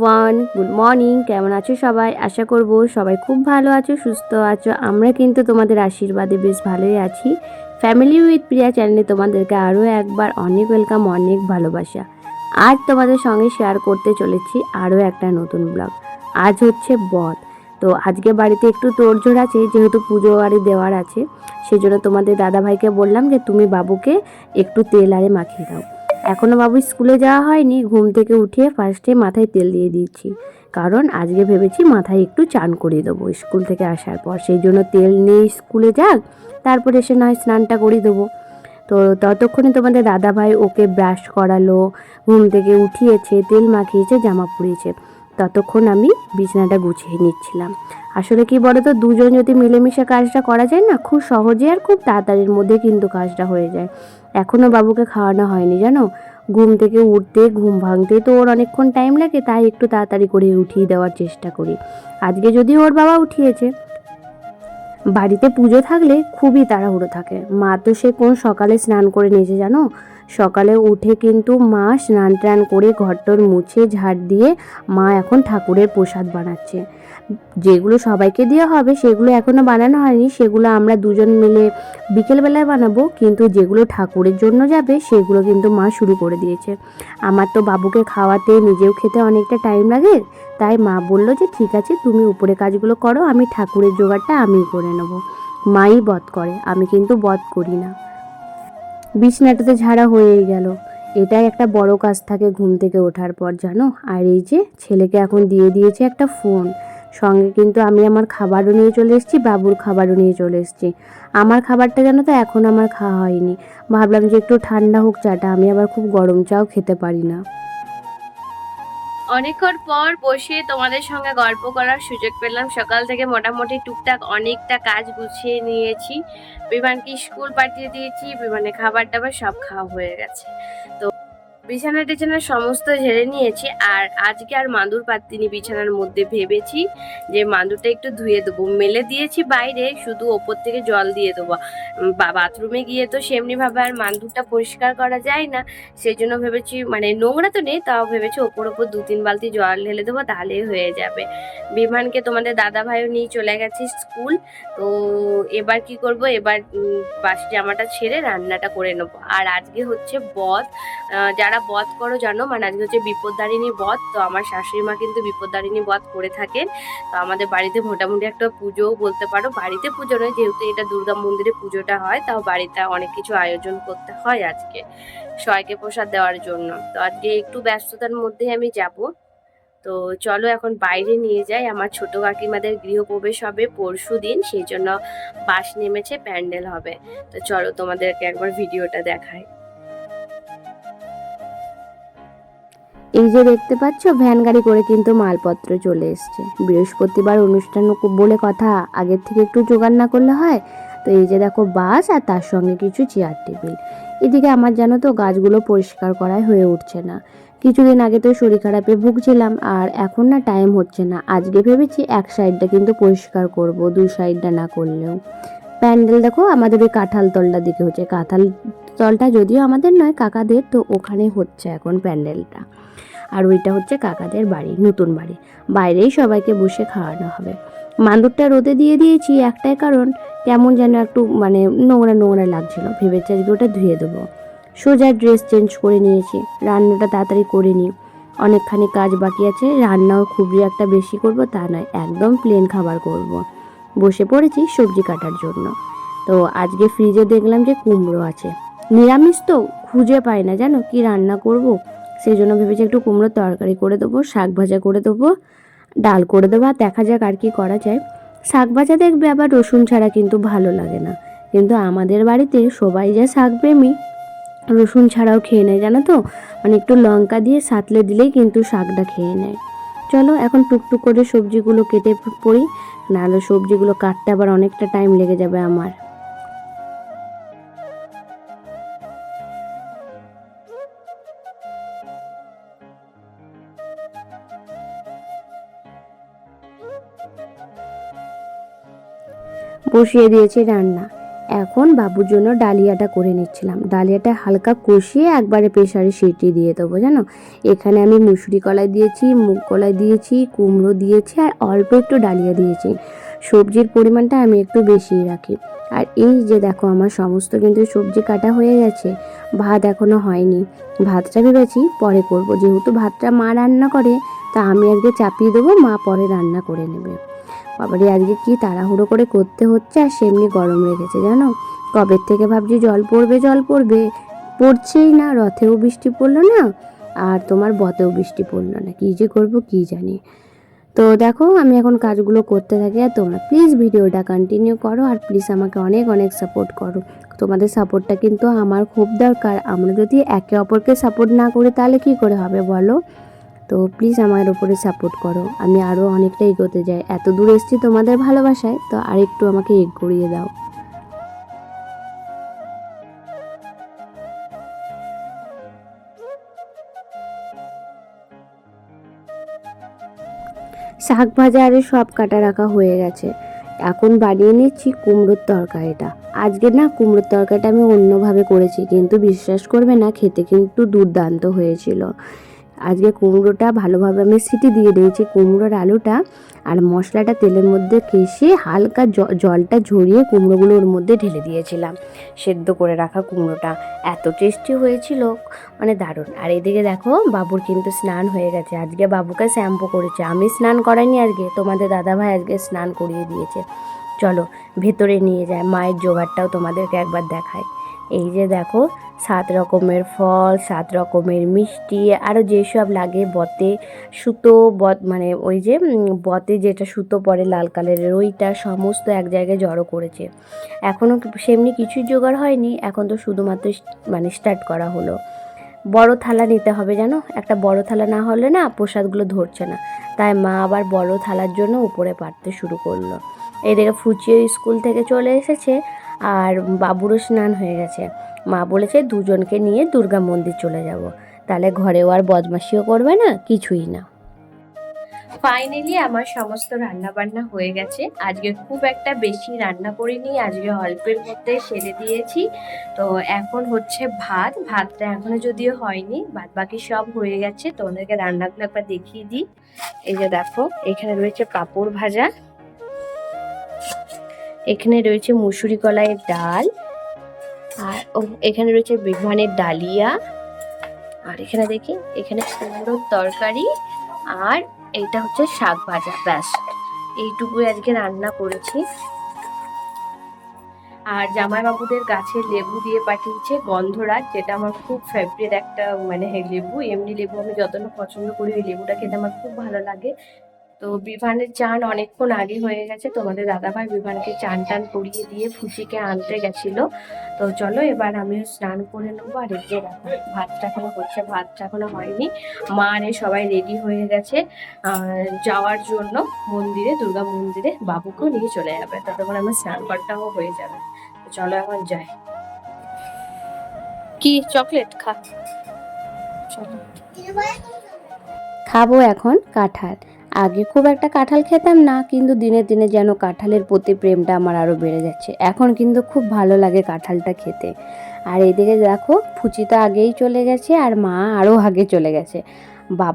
Everyone good morning কেমন আছো সবাই? আশা করব সবাই খুব ভালো আছো, সুস্থ আছো। আমরা কিন্তু তোমাদের আশীর্বাদে বেশ ভালোই আছি। ফ্যামিলি উইথ প্রিয়া চ্যানেলে তোমাদেরকে আরও একবার অনেক ওয়েলকাম অনেক ভালোবাসা। আজ তোমাদের সঙ্গে শেয়ার করতে চলেছি আরও একটা নতুন ব্লগ আজ হচ্ছে বধ। তো আজকে বাড়িতে একটু তোড়জোড় আছে, যেহেতু পুজো বাড়ি দেওয়ার আছে সেই জন্য তোমাদের দাদাভাইকে বললাম যে তুমি বাবুকে একটু তেল আরে মাখিয়ে দাও। এখনও বাবু স্কুলে যাওয়া হয়নি, ঘুম থেকে উঠিয়ে ফার্স্টে মাথায় তেল দিয়ে দিচ্ছি কারণ আজকে ভেবেছি মাথায় একটু চান করিয়ে দেবো স্কুল থেকে আসার পর। সেই জন্য তেল নিয়ে স্কুলে যাক, তারপরে এসে নয় স্নানটা করিয়ে দেবো। তো ততক্ষণে তোমাদের দাদাভাই ওকে ব্রাশ করালো, ঘুম থেকে উঠিয়েছে, তেল মাখিয়েছে, জামা পরিয়েছে। ততক্ষণ আমি বিছানাটা গুছিয়ে নিচ্ছিলাম। আসলে কি বলো তো দুজন যদি মিলেমিশে কাজটা করা যায় না, খুব সহজে আর খুব তাড়াতাড়ির মধ্যে কিন্তু কাজটা হয়ে যায়। এখনও বাবুকে খাওয়ানো হয়নি, জানো? ঘুম থেকে উঠতে, ঘুম ভাঙতে তো ওর অনেকক্ষণ টাইম লাগে, তাই একটু তাড়াতাড়ি করে উঠিয়ে দেওয়ার চেষ্টা করি। আজকে যদি ওর বাবা উঠিয়েছে। বাড়িতে পুজো থাকলে খুবই তাড়াহুড়ো থাকে। মা তো সে কোন সকালে স্নান করে নিয়েছে, জানো? সকালে উঠে কিন্তু মা স্নান টান করে ঘরটর মুছে, ঝাড় দিয়ে মা এখন ঠাকুরের প্রসাদ বানাচ্ছে। যেগুলো সবাইকে দেওয়া হবে, সেগুলো এখনও বানানো হয়নি। সেগুলো আমরা দুজন মিলে বিকেলবেলায় বানাবো, কিন্তু যেগুলো ঠাকুরের জন্য যাবে, সেগুলো কিন্তু মা শুরু করে দিয়েছে। আমার তো বাবুকে খাওয়াতে, নিজেও খেতে অনেকটা টাইম লাগে, তাই মা বলল যে, ঠিক আছে, তুমি উপরে কাজগুলো করো, আমি ঠাকুরের জোগাড়টা আমিই করে নেব। মাই বধ করে, আমি কিন্তু বধ করি না। বিছনাটাতে ঝাড়া হয়েই গেল। এটাই একটা বড় কাজ থাকে ঘুম থেকে ওঠার পর, জানো? আর এই যে, ছেলেকে এখন দিয়ে দিয়েছে একটা ফোন সঙ্গে কিন্তু আমি আমার খাবারও নিয়ে চলে এসেছি, বাবুর খাবারও নিয়ে চলে এসেছি। আমার খাবারটা জানো তো এখন আমার খাওয়া হয়নি। ভাবলাম যে একটু ঠান্ডা হোক চাটা, আমি আবার খুব গরম চাও খেতে পারি না। অনেকক্ষণ পর বসে তোমাদের সঙ্গে গল্প করার সুযোগ পেলাম। সকাল থেকে মোটামুটি টুকটাক অনেকটা কাজ গুছিয়ে নিয়েছি। বিমানকে স্কুল পাঠিয়ে দিয়েছি, বিমানে খাবার টাবার সব খাওয়া হয়ে গেছে। তো বিছানা টিছানা সমস্ত ঝেড়ে নিয়েছি আর আজকে আর মাদুর পাত্তিনি বিছানার মধ্যে ভেবেছি যে মাদুরটা একটু ধুয়ে দেবো। মেলে দিয়েছি বাইরে, শুধু ওপর থেকে জল দিয়ে দেবো। বা বাথরুমে গিয়ে তো সেমনিভাবে আর মাদুরটা পরিষ্কার করা যায় না। সেই জন্য ভেবেছি মানে নোংরা তো নেই, তাও ভেবেছি ওপর ওপর দু তিন বালতি জল ঢেলে দেবো তাহলেই হয়ে যাবে। বিমানকে তোমাদের দাদা ভাইও নিয়ে চলে গেছে স্কুল, তো এবার কি করব? এবার বাস জামাটা ছেড়ে রান্নাটা করে নেব। আর আজকে হচ্ছে বধ। যারা বধ করো জানো মানে আজকে হচ্ছে বিপদদারিণী বধ, তো আমার শাশুড়ি মা কিন্তু বিপদদারিণী বধ করে থাকেন। তো আমাদের বাড়িতে মোটামুটি একটা পুজোও বলতে পারো, বাড়িতে পুজো নয়, যেহেতু এটা দুর্গা মন্দিরে পুজোটা হয়, তাও বাড়িতে অনেক কিছু আয়োজন করতে হয় আজকে, সবাইকে প্রসাদ দেওয়ার জন্য। তো আজকে একটু ব্যস্ততার মধ্যে আমি যাব। তো চলো এখন বাইরে নিয়ে যাই, আমার ছোট কাকিমাদের গৃহপ্রবেশ হবে পরশু দিন, সেই জন্য বাস নেমেছে, প্যান্ডেল হবে। তো চলো তোমাদেরকে একবার ভিডিওটা দেখাই। এই যে দেখতে পাচ্ছ, ভ্যান গাড়ি করে কিন্তু মালপত্র চলে এসছে। বৃহস্পতিবার অনুষ্ঠান বলে কথা, আগের থেকে একটু জোগাড় না করলে হয়? তো এই যে দেখো বাস আর তার সঙ্গে কিছু চেয়ার টেবিল এদিকে আমার জানো তো, গাছগুলো পরিষ্কার করাই হয়ে উঠছে না। কিছুদিন আগে তো শরীর খারাপে ভুগছিলাম, আর এখন না টাইম হচ্ছে না। আজকে ভেবেছি এক সাইডটা কিন্তু পরিষ্কার করব দুই সাইডটা না করলেও। প্যান্ডেল দেখো, আমাদের ওই কাঁঠাল তলটা দিকে হচ্ছে। কাঁঠাল তলটা যদিও আমাদের নয়, কাকাদের, তো ওখানে হচ্ছে এখন প্যান্ডেলটা। আর ওইটা হচ্ছে কাকাদের বাড়ি, নতুন বাড়ি। বাইরেই সবাইকে বসে খাওয়ানো হবে। মাদুরটা রোদে দিয়ে দিয়েছি একটাই কারণ, কেমন যেন একটু মানে নোংরা নোংরা লাগছিল। ভেবেছি আজকে ওটা ধুয়ে দেবো। সোজা ড্রেস চেঞ্জ করে নিয়েছি, রান্নাটা তাড়াতাড়ি করে নিই। অনেকখানি কাজ বাকি আছে, রান্নাও খুবই একটা বেশি করব, তা নয়, একদম প্লেন খাবার করব। বসে পড়েছি সবজি কাটার জন্য। তো আজকে ফ্রিজে দেখলাম যে কুমড়ো আছে। নিরামিষ তো খুঁজে পাই না, জানো? কি রান্না করব। সেই জন্য ভেবেছি একটু কুমড়োর তরকারি করে দেবো, শাক ভাজা করে দেবো, ডাল করে দেবো, আর দেখা যাক আর কি করা যায়। শাক ভাজা দেখবে আবার রসুন ছাড়া কিন্তু ভালো লাগে না। কিন্তু আমাদের বাড়িতে সবাই যা শাক প্রেমী, রসুন ছাড়াও খেয়ে নেয়, জানো তো? মানে একটু লঙ্কা দিয়ে সাতলে দিলেই কিন্তু শাকটা খেয়ে নেয়। চলো, এখন টুকটুক করে সবজিগুলো কেটে পড়ি, নাহলে সবজিগুলো কাটতে আবার অনেকটা টাইম লেগে যাবে আমার। বসিয়ে দিয়েছি রান্না। এখন বাবুর জন্য ডালিয়াটা করে নিচ্ছিলাম। ডালিয়াটা হালকা কষিয়ে একবারে প্রেশারে সিটি দিয়ে দেবো, জানো? এখানে আমি মুসুরি কলাই দিয়েছি, মুগ কলাই দিয়েছি, কুমড়ো দিয়েছি আর অল্প একটু ডালিয়া দিয়েছি। সবজির পরিমাণটা আমি একটু বেশিই রাখি। আর এই যে দেখো, আমার সমস্ত কিন্তু সবজি কাটা হয়ে গেছে। ভাত এখনও হয়নি। ভাতটা ভেবেছি পরে করব। যেহেতু ভাতটা মা রান্না করে, তা আমি আজকে চাপিয়ে দেবো, মা পরে রান্না করে নেবে। বাবারে, আজকে কি তাড়াহুড়ো করে করতে হচ্ছে? আর সেমনি গরম লেগেছে, জানো? কবে থেকে ভাবছি জল পড়বে জল পড়বে? পড়ছেই না, রথেও বৃষ্টি পড়ল না, আর তোমার বতেও বৃষ্টি পড়ল না। কী যে করব, কী জানি। তো দেখো, আমি এখন কাজগুলো করতে থাকি, আর তোমরা প্লিজ ভিডিওটা কন্টিনিউ করো, আর প্লিজ আমাকে অনেক অনেক সাপোর্ট করো। তোমাদের সাপোর্টটা কিন্তু আমার খুব দরকার। আমরা যদি একে অপরকে সাপোর্ট না করি, তাহলে কি করে হবে বলো? তো প্লিজ আমার উপরে সাপোর্ট করো। আমি আরও অনেকটা এগোতে যাই। এত দূর এসেছি তোমাদের ভালোবাসায়, তো আরেকটু আমাকে এগ করিয়ে দাও। শাক ভাজা আরে সব কাটা রাখা হয়ে গেছে। এখন বানিয়ে নিচ্ছি কুমড়োর তরকারিটা। আজকে না কুমড়োর তরকারিটা আমি অন্যভাবে করেছি, কিন্তু বিশ্বাস করবে না, খেতে কিন্তু দুর্দান্ত হয়েছিল। আজকে কুমড়োটা ভালোভাবে আমি সিটি দিয়ে দিয়েছি কুমড়োর আলুটা আর মশলাটা তেলের মধ্যে কষে হালকা জলটা ঝরিয়ে কুমড়োগুলো ওর মধ্যে ঢেলে দিয়েছিলাম। সেদ্ধ করে রাখা কুমড়োটা এত টেস্টি হয়েছিল মানে দারুণ। আর এদিকে দেখো, বাবুর কিন্তু স্নান হয়ে গেছে। আজকে বাবুকে শ্যাম্পু করেছে। আমি স্নান করাইনি আজকে, তোমাদের দাদাভাই আজকে স্নান করিয়ে দিয়েছে। চলো, ভেতরে নিয়ে যায়। মায়ের জোগাড়টাও তোমাদেরকে একবার দেখায় এই যে দেখো সাত রকমের ফল, সাত রকমের মিষ্টি আরও যেসব লাগে বতে, সুতো, বত মানে ওই যে বতে যেটা সুতো পরে লাল কালারের, ওইটা সমস্ত এক জায়গায় জড়ো করেছে। এখনও সেমনি কিছুই জোগাড় হয়নি, এখন তো শুধুমাত্র মানে স্টার্ট করা হলো। বড় থালা নিতে হবে জানো? একটা বড় থালা না হলে না প্রসাদগুলো ধরছে না। তাই মা আবার বড় থালার জন্য উপরে পারতে শুরু করল। এদিকে ফুচিও স্কুল থেকে চলে এসেছে, আর বাবুরও স্নান হয়ে গেছে। মা বলেছে দুজনকে নিয়ে দুর্গা মন্দির চলে যাব। তাহলে ঘরেও আর বদমাশিও করবে না, কিছুই না। ফাইনালি আমার সমস্ত রান্না বান্না হয়ে গেছে। আজকে খুব একটা বেশি রান্না করিনি, আজকে অল্পের মধ্যে সেরে দিয়েছি। তো এখন হচ্ছে ভাত, ভাতটা এখনও যদিও হয়নি বাদ বাকি সব হয়ে গেছে। তোমাদেরকে রান্নাগুলো একবার দেখিয়ে দিই। এই যে দেখো, এখানে রয়েছে পাঁপড় ভাজা। এখানে রয়েছে মুসুরি কলাইয়ের ডাল। আর ও এখানে রয়েছে বেগুনের ডালিয়া। আর এখানে দেখি, এখানে কুমড়োর তরকারি আর এইটা হচ্ছে শাক ভাজা, ব্যাস। এইটুকুই আজকে রান্না করেছি। আর জামাইবাবুদের গাছের লেবু দিয়ে পাঠিয়েছে গন্ধরাজ, যেটা আমার খুব ফেভারিট একটা মানে লেবু। এমনি লেবু আমি যত না পছন্দ করি, ওই লেবুটা খেতে আমার খুব ভালো লাগে। তো বিভানের চান অনেকক্ষণ আগে হয়ে গেছে তোমাদের দাদাভাই বিভানকে চান টান করিয়ে দিয়ে ফুসিকে আনতে গেছিল। তো চলো এবার আমিও স্নান করে নেব আর এই যে দেখো ভাতটা এখনও হচ্ছে ভাতটা এখনও হয়নি। মা আর সবাই রেডি হয়ে গেছে যাওয়ার জন্য মন্দিরে দুর্গা মন্দিরে বাবুকেও নিয়ে চলে যাবে ততক্ষণ আমার স্নান করাটাও হয়ে যাবে। তো চলো এখন যাই। কি চকলেট খা। চলো। খাব এখন কাঁঠাল। আগে খুব একটা কাঁঠাল খেতাম না, কিন্তু দিনে দিনে যেন কাঁঠালের প্রতি প্রেমটা আমার আরও বেড়ে যাচ্ছে। এখন কিন্তু খুব ভালো লাগে কাঁঠালটা খেতে। আর এদিকে দেখো, ফুচি তো আগেই চলে গেছে আর মা আরও আগে চলে গেছে।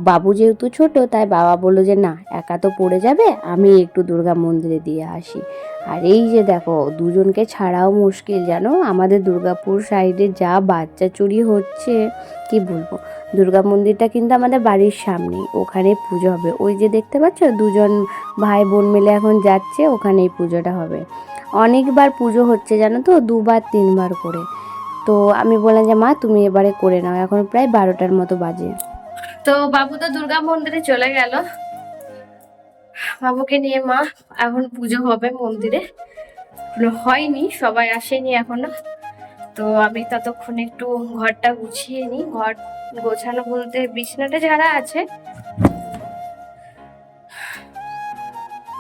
বাবু যেহেতু ছোট, তাই বাবা বলল যে, না, একা তো পড়ে যাবে, আমি একটু দুর্গা মন্দিরে দিয়ে আসি। আর এই যে দেখো, দুজনকে ছাড়াও মুশকিল, জানো? আমাদের দুর্গাপুর সাইডে যা বাচ্চা চুরি হচ্ছে, কি বলব? দুর্গা মন্দিরটা কিন্তু আমাদের বাড়ির সামনেই, ওখানে পুজো হবে। ওই যে দেখতে পাচ্ছ? দুজন ভাই বোন মিলে এখন যাচ্ছে, ওখানেই পুজোটা হবে। অনেকবার পুজো হচ্ছে, জানো তো? দুবার, তিনবার করে। তো আমি বললাম যে, মা, তুমি এবারে করে নাও। এখন প্রায় বারোটার মতো বাজে। তো বাবু তো দুর্গা মন্দিরে চলে গেল। বাবুকে নিয়ে মা, এখন পুজো হবে মন্দিরে। হয়নি, সবাই আসেনি এখনও। তো আমি ততক্ষণ একটু ঘরটা গুছিয়ে নিই। ঘর গোছানো বলতে বিছনাটা যারা আছে,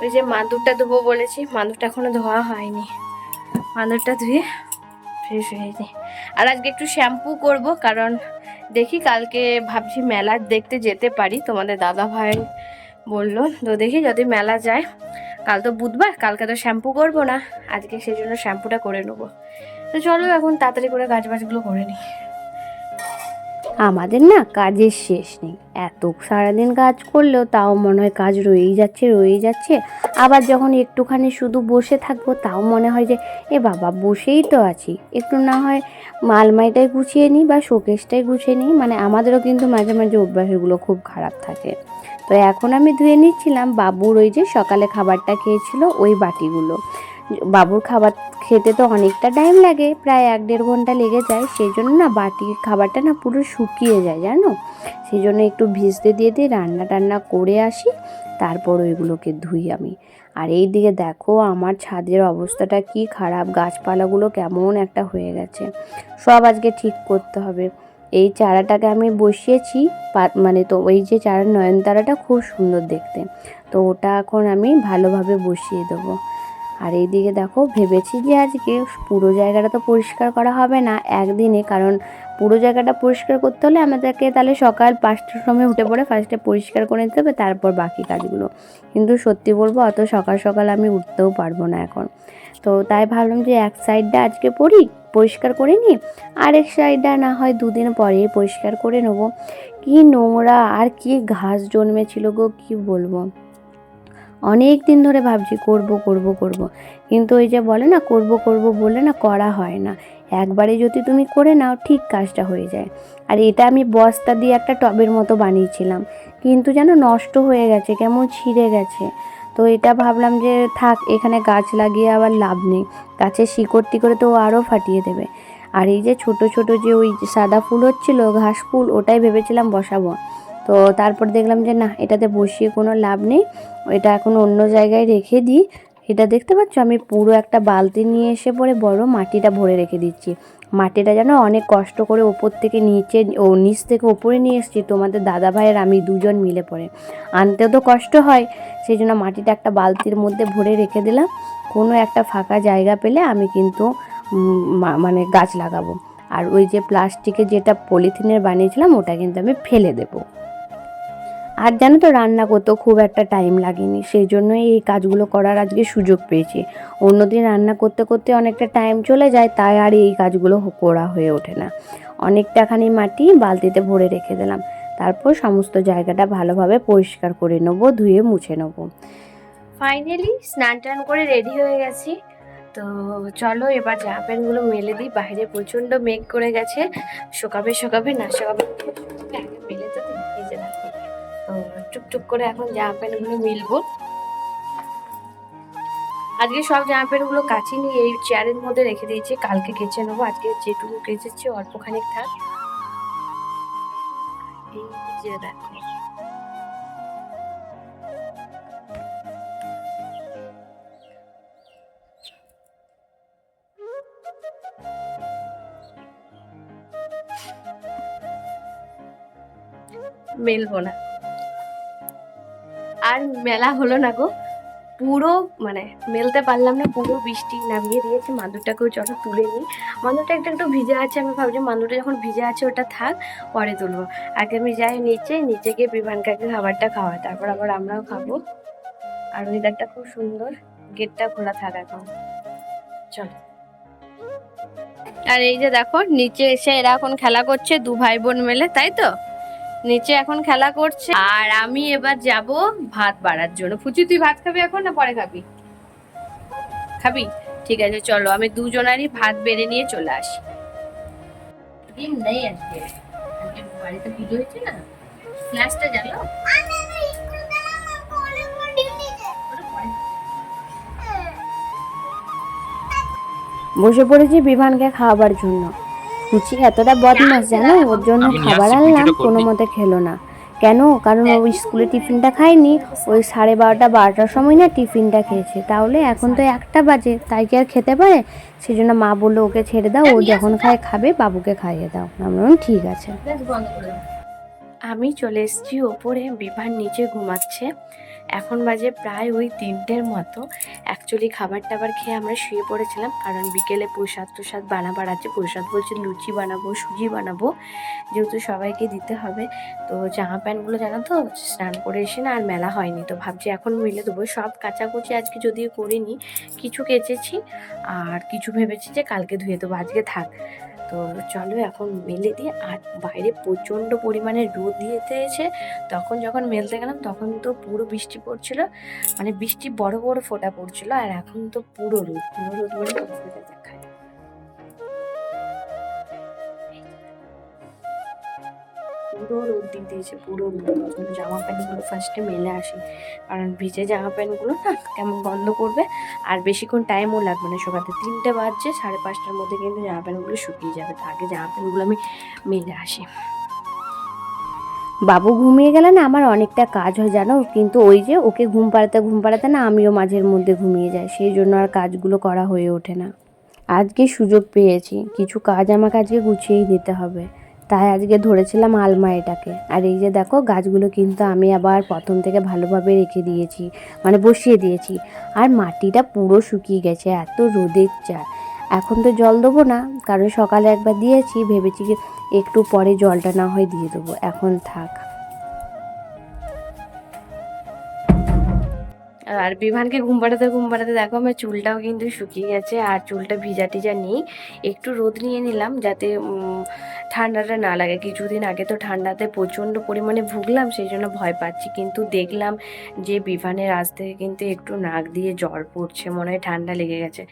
ওই যে মাদুরটা ধোবো বলেছি, মাদুরটা এখনও ধোয়া হয়নি। মাদুরটা ধুয়ে ফ্রেশ হয়ে আর আজকে একটু শ্যাম্পু করব, কারণ দেখি কালকে ভাবছি মেলার দেখতে যেতে পারি। তোমাদের দাদা ভাই বলল, তো দেখি যদি মেলা যায়, কাল তো বুধবার, কালকে তো শ্যাম্পু করব না, আজকে সেই জন্য শ্যাম্পুটা করে নেব। তো চলো এখন তাড়াতাড়ি করে গাছ বাজগুলো করে নিই। আমাদের না কাজের শেষ নেই। এত সারাদিন কাজ করলেও তাও মনে হয় কাজ রয়েই যাচ্ছে রয়েই যাচ্ছে। আবার যখন একটুখানি শুধু বসে থাকব, তাও মনে হয় যে, এ বাবা, বসেই তো আছি। একটু না হয় মালমাইটাই গুছিয়ে নিই বা শোকেসটাই গুছিয়ে নিই মানে আমাদেরও কিন্তু মাঝে মাঝে অভ্যাসগুলো খুব খারাপ থাকে। তো এখন আমি ধুয়ে নিচ্ছিলাম। বাবুর ওই যে সকালে খাবারটা খেয়েছিল ওই বাটিগুলো। বাবুর খাবার খেতে তো অনেকটা টাইম লাগে, প্রায় এক দেড় ঘণ্টা লেগে যায়। সেই জন্য না বাটির খাবারটা না পুরো শুকিয়ে যায়, জানো? সেই জন্য একটু ভিজতে দিয়ে দিয়ে রান্না টান্না করে আসি, তারপর ওইগুলোকে ধুই আমি। আর এই দিকে দেখো আমার ছাদের অবস্থাটা কি খারাপ, গাছপালাগুলো কেমন একটা হয়ে গেছে। সব আজকে ঠিক করতে হবে। এই চারাটাকে আমি বসিয়েছি মানে তো ওই যে চারা নয়নতারাটা খুব সুন্দর দেখতে। তো ওটা এখন আমি ভালোভাবে বসিয়ে দেবো। আর এইদিকে দেখো, ভেবেছি যে আজকে পুরো জায়গাটা তো পরিষ্কার করা হবে না একদিনে, কারণ পুরো জায়গাটা পরিষ্কার করতে হলে আমাদেরকে তাহলে সকাল পাঁচটার সময় উঠে পড়ে ফার্স্টে পরিষ্কার করে নিতে হবে, তারপর বাকি কাজগুলো। কিন্তু সত্যি বলব, অত সকাল সকাল আমি উঠতেও পারব না এখন। তো তাই ভাবলাম যে এক সাইডটা আজকে পরি পরিষ্কার করে নিই আরেক সাইডটা না হয় দুদিন পরে পরিষ্কার করে নেব। কি নোংরা আর কি ঘাস জন্মেছিল গো, কি বলব? অনেক দিন ধরে ভাবছি করব করব করব। কিন্তু ওই যে বলে না, করব করব বলে না করা হয় না। একবারে যদি তুমি করে নাও, ঠিক কাজটা হয়ে যায়। আর এটা আমি বস্তা দিয়ে একটা টবের মতো বানিয়েছিলাম। কিন্তু যেন নষ্ট হয়ে গেছে, কেমন ছিঁড়ে গেছে। তো এটা ভাবলাম যে থাক, এখানে গাছ লাগিয়ে আবার লাভ নেই। গাছের শিকড় টিকড়ে তো আরও ফাটিয়ে দেবে। আর এই যে ছোট ছোট যে ওই সাদা ফুল হচ্ছিল, ঘাস ফুল, ওটাই ভেবেছিলাম বসাবো। তো তারপর দেখলাম যে না, এটাতে বসিয়ে কোনো লাভ নেই। এটা এখন অন্য জায়গায় রেখে দিই। এটা দেখতে পাচ্ছ? আমি পুরো একটা বালতি নিয়ে এসে পরে বড় মাটিটা ভরে রেখে দিচ্ছি। মাটিটা যেন অনেক কষ্ট করে ওপর থেকে নিচে ও নিচ থেকে ওপরে নিয়ে এসেছি। তোমাদের দাদা ভাইয়ের আমি দুজন মিলে পড়ে আনতেও তো কষ্ট হয়। সেই জন্য মাটিটা একটা বালতির মধ্যে ভরে রেখে দিলাম। কোনো একটা ফাঁকা জায়গা পেলে আমি কিন্তু মানে গাছ লাগাবো। আর ওই যে প্লাস্টিকে যেটা পলিথিনের বানিয়েছিলাম, ওটা কিন্তু আমি ফেলে দেবো। আর জানো তো, রান্না করতেও খুব একটা টাইম লাগেনি। সেই জন্যই এই কাজগুলো করার আজকে সুযোগ পেয়েছি। অন্যদিন রান্না করতে করতে অনেকটা টাইম চলে যায়, তাই আর এই কাজগুলো করা হয়ে ওঠে না। অনেকটাখানি মাটি বালতিতে ভরে রেখে দিলাম। তারপর সমস্ত জায়গাটা ভালোভাবে পরিষ্কার করে নেব, ধুয়ে মুছে নেব। ফাইনালি স্নান টান করে রেডি হয়ে গেছি। তো চলো, এবার জামা প্যান্টগুলো মেলে দিই। বাইরে প্রচণ্ড মেঘ করে গেছে। শোকাবে শোকাবে, না শোকাবে টুকটুক করে এখন জামা প্যান্টগুলো মিলবো। আজকে সব জামা প্যান্টগুলো কাচি নিয়ে এই চেয়ারের মধ্যে রেখে দিয়েছি। কালকে কেচে নেব, আজকে যেটুকু কেচেছি, অল্পখানিক থাক। এই মেলবো না। আর মেলা হলো না গো। পুরো মানে মেলতে পারলাম না, পুরো বৃষ্টি নামিয়ে দিয়েছে। মাদুরটাকেও চলো তুলে নিই। মাদুরটা একটু একটু ভিজে আছে, আমি ভাবছি মাদুরটা যখন ভিজে আছে ওটা থাক, পরে তুলবো। আগে আমি যাই নিচে নিচে গিয়ে বিমান কাকে খাবারটা খাওয়া তারপর আবার আমরাও খাব। আর ওয়েদারটা খুব সুন্দর গেটটা খোলা থাক এখন। চলো। আর এই যে দেখো, নিচে এসে এরা এখন খেলা করছে, দু ভাই বোন মেলে, তাই তো? নিচে এখন খেলা করছে। আর আমি এবার যাব ভাত বাড়ার জন্য। ফুচি তুই ভাত খাবি এখন না পরে খাবি? খাবি? ঠিক আছে চলো আমি দুজনারই ভাত বেড়ে নিয়ে চলে আসি। ডিম নেই আজকে। আজকে বাড়িতে পুজো হয়েছে না? ফ্ল্যাশটা জ্বালো বসে পড়েছি বিভানকে খাওয়াবার জন্য। কুচি এতটা বদমাস জানো? ওর জন্য খাবার আনলাম কোনো মতে খেলো না। কেন? কারণ ওই স্কুলে টিফিনটা খায়নি। ওই সাড়ে বারোটা বারোটার সময় না টিফিনটা খেয়েছে। তাহলে এখন তো একটা বাজে তাই কি আর খেতে পারে? সেই জন্য মা বলল ওকে ছেড়ে দাও ও যখন খায় খাবে বাবুকে খাইয়ে দাও। আমি বললাম ঠিক আছে। আমি চলে এসেছি ওপরে বিভার নিচে ঘুমাচ্ছে। এখন বাজে প্রায় ওই তিনটের মতো। অ্যাকচুয়ালি খাবার টাবার খেয়ে আমরা শুয়ে পড়েছিলাম, কারণ বিকেলে প্রসাদ প্রসাদ বানাবার আছে। প্রসাদ বলছে লুচি বানাবো, সুজি বানাবো, যেহেতু সবাইকে দিতে হবে। তো জামা প্যান্টগুলো জানো তো, স্নান করে এসে না আর মেলা হয়নি। তো ভাবছি এখন মিলে দেবো। সব কাচাকুচি আজকে যদিও করিনি, কিছু কেচেছি, আর কিছু ভেবেছি যে কালকে ধুয়ে দেবো। আজকে থাক। তো চলো এখন মেলে দিয়ে আর বাইরে প্রচণ্ড পরিমাণে রোদ দিয়েছে। তখন যখন মেলতে গেলাম, তখন তো পুরো বৃষ্টি পড়ছিল। মানে বৃষ্টি বড় বড় ফোটা পড়ছিল। আর এখন তো পুরো রোদ। পুরো রোদ বলে পুরো রোদ দিয়ে দিয়েছে, পুরো জন্য জামা প্যান্টগুলো ফার্স্টে মেলে আসি। কারণ ভিজে জামা প্যান্টগুলো না কেমন গন্ধ করবে, আর বেশিক্ষণ টাইমও লাগবে না। শুকাতে তিনটে বাজছে, সাড়ে পাঁচটার মধ্যে কিন্তু জামা প্যান্টগুলো শুকিয়ে যাবে। তো আগে জামা প্যান্টগুলো আমি মেলে আসি। বাবু ঘুমিয়ে গেলে না আমার অনেকটা কাজ হয়, জানো? কিন্তু ওই যে ওকে ঘুম পাড়াতে ঘুম পাড়াতে না আমিও মাঝের মধ্যে ঘুমিয়ে যাই। সেই জন্য আর কাজগুলো করা হয়ে ওঠে না। আজকে সুযোগ পেয়েছি। কিছু কাজ আমাকে আজকে গুছিয়েই দিতে হবে। তাই আজকে ধরেছিলাম আলমারিটাকে। আর এই যে দেখো, গাছগুলো কিন্তু আমি আবার প্রথম থেকে ভালোভাবে রেখে দিয়েছি মানে বসিয়ে দিয়েছি। আর মাটিটা পুরো শুকিয়ে গেছে, এত রোদের চা এখন তো জল দেবো না, কারণ সকালে একবার দিয়েছি, ভেবেছি একটু পরে জলটা না হয় দিয়ে দেবো। এখন থাক। আর বিভানকে ঘুম পাড়াতে ঘুম পাড়াতে দেখো আমার চুলটাও কিন্তু শুকিয়ে গেছে আর চুলটা ভিজা টিজা নেই। একটু রোদ নিয়ে নিলাম যাতে ঠান্ডাটা না লাগে। কিছুদিন আগে তো ঠান্ডাতে প্রচণ্ড পরিমাণে ভুগলাম, সেই জন্য ভয় পাচ্ছি। কিন্তু দেখলাম যে বিভানের আজ থেকে কিন্তু একটু নাক দিয়ে জ্বর পড়ছে, মনে হয় ঠান্ডা লেগে গেছে।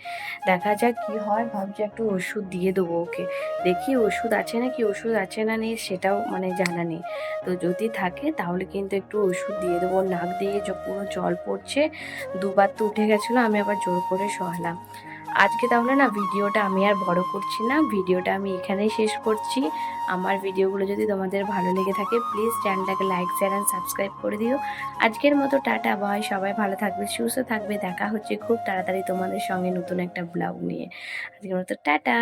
দেখা যাক কি হয়, ভাবছি একটু ওষুধ দিয়ে দেবো ওকে। দেখি ওষুধ আছে না কি ওষুধ আছে না নেই সেটাও মানে জানা নেই। তো যদি থাকে তাহলে কিন্তু একটু ওষুধ দিয়ে দেবো। নাক দিয়ে পুরো জল পড়ছে দুবার তো উঠে গেছিল, আমি আবার জোর করে সহালাম আজকে তাহলে না ভিডিওটা আমি আর বড় করছি না, ভিডিওটা আমি এখানেই শেষ করছি। আমার ভিডিওগুলো যদি তোমাদের ভালো লেগে থাকে প্লিজ চ্যানেলটাকে লাইক শেয়ার অ্যান্ড সাবস্ক্রাইব করে দিও। আজকের মতো টাটা বয় সবাই ভালো থাকবে, সুস্থ থাকবে, দেখা হচ্ছে খুব তাড়াতাড়ি তোমাদের সঙ্গে নতুন একটা ব্লগ নিয়ে। আজকের মতো টাটা!